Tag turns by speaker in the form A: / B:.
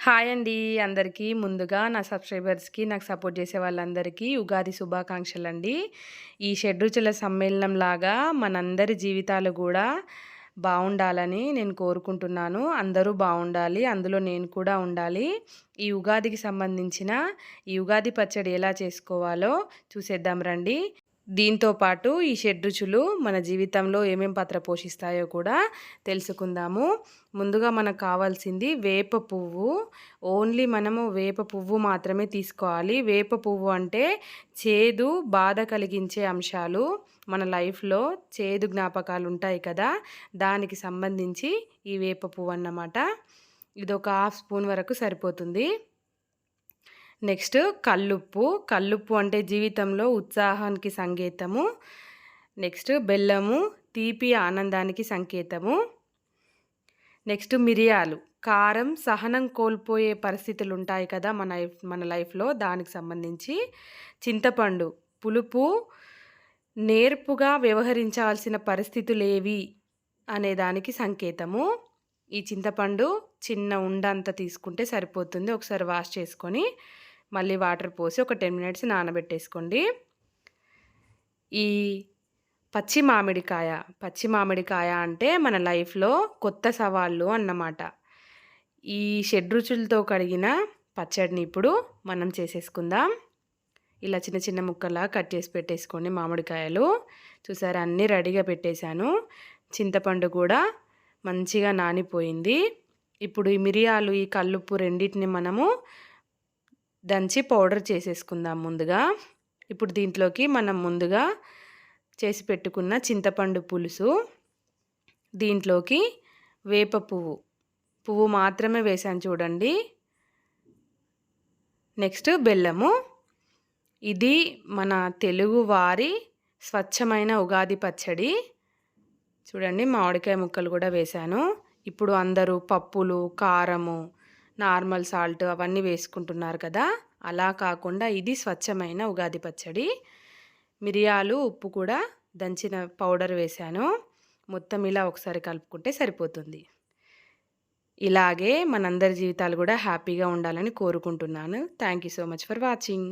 A: Hi అండి అందరికీ. ముందుగా నా సబ్స్క్రైబర్స్కి నాకు సపోర్ట్ చేసే వాళ్ళందరికీ ఉగాది శుభాకాంక్షలు అండి ఈ షడ్రుచుల సమ్మేళనం లాగా మనందరి జీవితాలు కూడా బాగుండాలని నేను కోరుకుంటున్నాను. అందరూ బాగుండాలి అందులో నేను కూడా ఉండాలి. ఈ ఉగాదికి సంబంధించిన ఈ ఉగాది పచ్చడి ఎలా చేసుకోవాలో చూసేద్దాం రండి. దీంతో పాటు ఈ షడ్రుచులు మన జీవితంలో ఏమేం పాత్ర పోషిస్తాయో కూడా తెలుసుకుందాము. ముందుగా మనకు కావాల్సింది వేప పువ్వు. ఓన్లీ మనము వేప పువ్వు మాత్రమే తీసుకోవాలి. వేప పువ్వు అంటే చేదు బాధ కలిగించే అంశాలు. మన లైఫ్లో చేదు జ్ఞాపకాలు ఉంటాయి కదా? దానికి సంబంధించి ఈ వేప పువ్వు అన్నమాట. ఇది ఒక హాఫ్ స్పూన్ వరకు సరిపోతుంది. నెక్స్ట్ కల్లుప్పు. కల్లుప్పు అంటే జీవితంలో ఉత్సాహానికి సంకేతము. నెక్స్ట్ బెల్లము తీపి ఆనందానికి సంకేతము. నెక్స్ట్ మిరియాలు. కారం సహనం కోల్పోయే పరిస్థితులు ఉంటాయి కదా మన మన లైఫ్లో దానికి సంబంధించి. చింతపండు పులుపు నేర్పుగా వ్యవహరించాల్సిన పరిస్థితులు ఏవి అనే దానికి సంకేతము. ఈ చింతపండు చిన్న ఉండంత తీసుకుంటే సరిపోతుంది. ఒకసారి వాష్ చేసుకొని మళ్ళీ వాటర్ పోసి ఒక టెన్ మినిట్స్ నానబెట్టేసుకోండి. ఈ పచ్చి మామిడికాయ పచ్చి మామిడికాయ అంటే మన లైఫ్లో కొత్త సవాళ్ళు అన్నమాట. ఈ షడ్రుచులతో కడిగిన పచ్చడిని ఇప్పుడు మనం చేసేసుకుందాం. ఇలా చిన్న చిన్న ముక్కలా కట్ చేసి పెట్టేసుకోండి మామిడికాయలు. చూసారా అన్నీ రెడీగా పెట్టేశాను. చింతపండు కూడా మంచిగా నానిపోయింది. ఇప్పుడు ఈ మిరియాలు ఈ కల్లుప్పు రెండింటిని మనము దంచి పౌడర్ చేసేసుకుందాం ముందుగా. ఇప్పుడు దీంట్లోకి మనం ముందుగా చేసి పెట్టుకున్న చింతపండు పులుసు దీంట్లోకి వేప పువ్వు. పువ్వు మాత్రమే వేసాను చూడండి. నెక్స్ట్ బెల్లము. ఇది మన తెలుగు వారి స్వచ్ఛమైన ఉగాది పచ్చడి. చూడండి మామిడికాయ ముక్కలు కూడా వేశాను. ఇప్పుడు అందరూ పప్పులు కారము నార్మల్ సాల్ట్ అవన్నీ వేసుకుంటున్నారు కదా. అలా కాకుండా ఇది స్వచ్ఛమైన ఉగాది పచ్చడి. మిరియాలు ఉప్పు కూడా దంచిన పౌడర్ వేశాను. మొత్తం ఇలా ఒకసారి కలుపుకుంటే సరిపోతుంది. ఇలాగే మనందరి జీవితాలు కూడా హ్యాపీగా ఉండాలని కోరుకుంటున్నాను. Thank you so much for watching.